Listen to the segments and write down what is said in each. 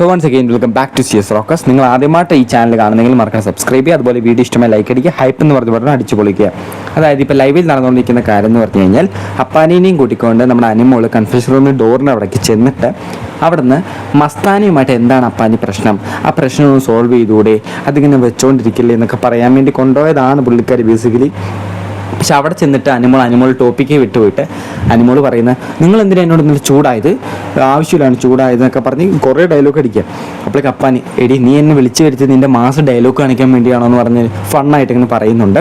So once again welcome back to C S rocks നിങ്ങൾ ആദ്യമായിട്ട് ഈ ചാനൽ കാണുന്നെങ്കിൽ മറക്കാൻ സബ്സ്ക്രൈബ് ചെയ്യുക അതുപോലെ വീഡിയോ ഇഷ്ടമായി ലൈക്ക് അടിക്കുക ഹൈപ്പ് എന്ന് പറഞ്ഞ് പറഞ്ഞാൽ അടിച്ചു പൊളിക്കുക. അതായത് ഇപ്പോൾ ലൈവിൽ നടന്നുകൊണ്ടിരിക്കുന്ന കാര്യം എന്ന് പറഞ്ഞു കഴിഞ്ഞാൽ അപ്പാനീനെയും കൂട്ടിക്കൊണ്ട് നമ്മുടെ അനിമോൾ കൺഫ്യൂഷൻ റൂമിൽ ഡോറിന്റെ അവിടേക്ക് ചെന്നിട്ട് അവിടുന്ന് മസ്താനിയുമായിട്ട് എന്താണ് അപ്പാനി പ്രശ്നം? ആ പ്രശ്നം ഒന്ന് സോൾവ് ചെയ്തുകൂടെ അതിങ്ങനെ വെച്ചുകൊണ്ടിരിക്കില്ലേ എന്നൊക്കെ പറയാൻ വേണ്ടി കൊണ്ടുപോയതാണ് പുള്ളിക്കാരി ബേസിക്കലി പക്ഷെ അവിടെ ചെന്നിട്ട് അനിമോൾ അനിമോൾ ടോപ്പിക്കേ വിട്ടുപോയിട്ട് അനിമോൾ പറയുന്നത് നിങ്ങൾ എന്തിനാ എന്നോട് ഇന്നലെ ചൂടായത്? ആവശ്യമില്ലാണ് ചൂടായതെന്നൊക്കെ പറഞ്ഞ് കുറേ ഡയലോഗ് അടിക്കുക. അപ്പോൾ കപ്പാൻ എടി നീ എന്നെ വിളിച്ചു വരുത്തി നിന്റെ മാസം ഡയലോഗ് കാണിക്കാൻ വേണ്ടിയാണോ എന്ന് പറഞ്ഞ് ഫണ്ണായിട്ട് ഇങ്ങനെ പറയുന്നുണ്ട്.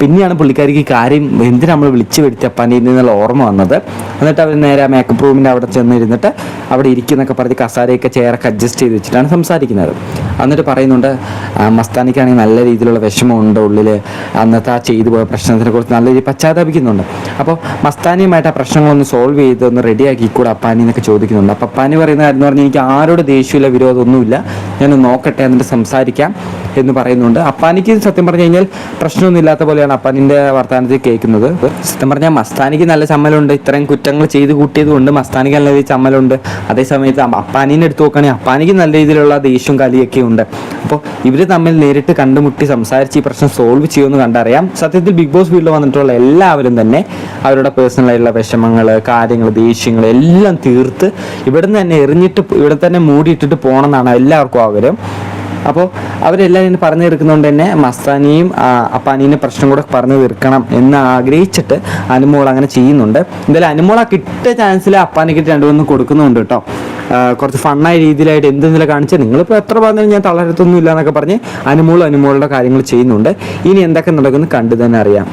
പിന്നെയാണ് പുള്ളിക്കാരിക്ക് കാര്യം എന്തിനാ നമ്മൾ വിളിച്ചു വരുത്തി അപ്പാന്റെ എന്നുള്ള ഓർമ്മ വന്നത്. എന്നിട്ട് അവർ നേരെ മേക്കപ്പ് റൂമിന്റെ അവിടെ ചെന്നിരുന്നിട്ട് അവിടെ ഇരിക്കുന്നൊക്കെ പറഞ്ഞ് കസാരയൊക്കെ ചെയറൊക്കെ അഡ്ജസ്റ്റ് ചെയ്ത് വെച്ചിട്ടാണ് സംസാരിക്കുന്നത്. എന്നിട്ട് പറയുന്നുണ്ട് മസ്താനിക്കാണെങ്കിൽ നല്ല രീതിയിലുള്ള വിഷമമുണ്ട് ഉള്ളിൽ അന്നത്തെ ആ ചെയ്തു പോയ പ്രശ്നത്തിനെ കുറിച്ച് നല്ല രീതിയിൽ പശ്ചാത്തപിക്കുന്നുണ്ട്. അപ്പോൾ മസ്താനിയുമായിട്ട് ആ പ്രശ്നങ്ങളൊന്ന് സോൾവ് ചെയ്ത് ഒന്ന് റെഡിയാക്കി കൂടെ അപ്പാനി എന്നൊക്കെ ചോദിക്കുന്നുണ്ട്. അപ്പോൾ അപ്പാനി പറയുന്ന കാര്യം എന്ന് പറഞ്ഞാൽ എനിക്ക് ആരോട് ദേഷ്യമില്ല വിരോധമൊന്നുമില്ല. ഞാൻ നോക്കട്ടെ എന്നിട്ട് സംസാരിക്കാം എന്ന് പറയുന്നുണ്ട്. അപ്പാനിക്ക് സത്യം പറഞ്ഞു കഴിഞ്ഞാൽ പ്രശ്നമൊന്നും ഇല്ലാത്ത പോലെയാണ് അപ്പാനിന്റെ വർത്തമാനത്തിൽ കേൾക്കുന്നത്. സത്യം പറഞ്ഞാൽ മസ്താനിക്ക് നല്ല ചമ്മലുണ്ട്. ഇത്രയും കുറ്റങ്ങൾ ചെയ്ത് കൂട്ടിയത് കൊണ്ട് മസ്താനിക്ക് നല്ല രീതിയിൽ ചമ്മലുണ്ട്. അതേസമയത്ത് അപ്പാനീനെ എടുത്ത് നോക്കുകയാണെങ്കിൽ അപ്പാനിക്ക് നല്ല രീതിയിലുള്ള ദേഷ്യവും കലിയൊക്കെ ഉണ്ട്. അപ്പോൾ ഇവർ തമ്മിൽ നേരിട്ട് കണ്ടുമുട്ടി സംസാരിച്ച് ഈ പ്രശ്നം സോൾവ് ചെയ്യുമെന്ന് കണ്ടറിയാം. സത്യത്തിൽ ബിഗ് ബോസ് വീട്ടിൽ വന്നിട്ടുള്ള എല്ലാവരും തന്നെ അവരുടെ പേഴ്സണലായിട്ടുള്ള വിഷമങ്ങൾ കാര്യങ്ങൾ ദേഷ്യങ്ങൾ എല്ലാം തീർത്ത് ഇവിടുന്ന് തന്നെ എറിഞ്ഞിട്ട് ഇവിടെ തന്നെ മൂടിയിട്ടിട്ട് പോകണമെന്നാണ് എല്ലാവർക്കും ആഗ്രഹം അപ്പോൾ അവരെല്ലാവരും പറഞ്ഞു തീർക്കുന്നതുകൊണ്ട് തന്നെ മസ്താനിയും അപ്പാനീന്റെ പ്രശ്നം കൂടെ പറഞ്ഞു തീർക്കണം എന്ന് ആഗ്രഹിച്ചിട്ട് അനുമോൾ അങ്ങനെ ചെയ്യുന്നുണ്ട്. എന്തായാലും അനുമോൾ ആ കിട്ടിയ ചാൻസിൽ അപ്പാനിക്ക് രണ്ടുമൂന്ന് കൊടുക്കുന്നുണ്ട് കേട്ടോ. കുറച്ച് ഫണ്ണായ രീതിയിലായിട്ട് എന്തെങ്കിലും കാണിച്ച്? നിങ്ങളിപ്പോൾ എത്ര പറഞ്ഞാലും ഞാൻ തളരത്തൊന്നും ഇല്ല എന്നൊക്കെ പറഞ്ഞ് അനുമോളും അനുമോളുടെ കാര്യങ്ങൾ ചെയ്യുന്നുണ്ട്. ഇനി എന്തൊക്കെ നടക്കുന്നു കണ്ടു തന്നെ അറിയാം.